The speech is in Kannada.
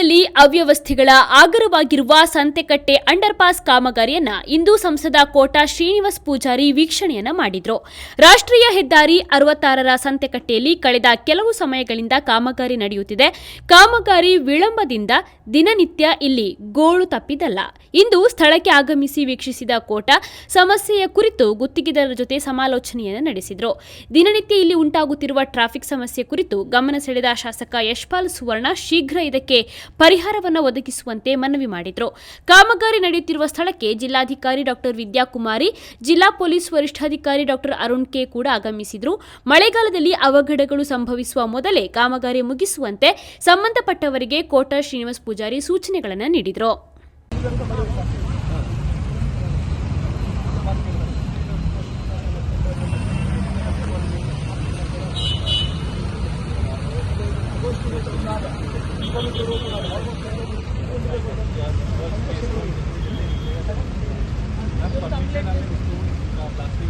ಮಳೆಗಾಲದಲ್ಲಿ ಅವ್ಯವಸ್ಥೆಗಳ ಆಗರವಾಗಿರುವ ಸಂತೆಕಟ್ಟೆ ಅಂಡರ್ಪಾಸ್ ಕಾಮಗಾರಿಯನ್ನ ಇಂದು ಸಂಸದ ಕೋಟಾ ಶ್ರೀನಿವಾಸ್ ಪೂಜಾರಿ ವೀಕ್ಷಣೆಯನ್ನ ಮಾಡಿದ್ರು. ರಾಷ್ಟ್ರೀಯ ಹೆದ್ದಾರಿ ಅರವತ್ತಾರರ ಸಂತೆಕಟ್ಟೆಯಲ್ಲಿ ಕಳೆದ ಕೆಲವು ಸಮಯಗಳಿಂದ ಕಾಮಗಾರಿ ನಡೆಯುತ್ತಿದೆ. ಕಾಮಗಾರಿ ವಿಳಂಬದಿಂದ ದಿನನಿತ್ಯ ಇಲ್ಲಿ ಗೋಳು ತಪ್ಪಿದಲ್ಲ ಇಂದು ಸ್ಥಳಕ್ಕೆ ಆಗಮಿಸಿ ವೀಕ್ಷಿಸಿದ ಕೋಟ ಸಮಸ್ಯೆಯ ಕುರಿತು ಗುತ್ತಿಗೆದಾರರ ಜೊತೆ ಸಮಾಲೋಚನೆಯನ್ನು ನಡೆಸಿದರು. ದಿನನಿತ್ಯ ಇಲ್ಲಿ ಉಂಟಾಗುತ್ತಿರುವ ಟ್ರಾಫಿಕ್ ಸಮಸ್ಯೆ ಕುರಿತು ಗಮನ ಸೆಳೆದ ಶಾಸಕ ಯಶ್ಪಾಲ್ ಸುವರ್ಣ ಶೀಘ್ರ ಇದಕ್ಕೆ ಪರಿಹಾರವನ್ನು ಒದಗಿಸುವಂತೆ ಮನವಿ ಮಾಡಿದರು. ಕಾಮಗಾರಿ ನಡೆಯುತ್ತಿರುವ ಸ್ಥಳಕ್ಕೆ ಜಿಲ್ಲಾಧಿಕಾರಿ ಡಾಕ್ಟರ್ ವಿದ್ಯಾಕುಮಾರಿ, ಜಿಲ್ಲಾ ಪೊಲೀಸ್ ವರಿಷ್ಠಾಧಿಕಾರಿ ಡಾಕ್ಟರ್ ಅರುಣ್ ಕೆ ಕೂಡ ಆಗಮಿಸಿದ್ರು. ಮಳೆಗಾಲದಲ್ಲಿ ಅವಘಡಗಳು ಸಂಭವಿಸುವ ಮೊದಲೇ ಕಾಮಗಾರಿ ಮುಗಿಸುವಂತೆ ಸಂಬಂಧಪಟ್ಟವರಿಗೆ ಕೋಟ ಶ್ರೀನಿವಾಸ್ ಪೂಜಾರಿ ಸೂಚನೆಗಳನ್ನು ನೀಡಿದರು. ಪ್ಲಾಸ್ಟಿಕ್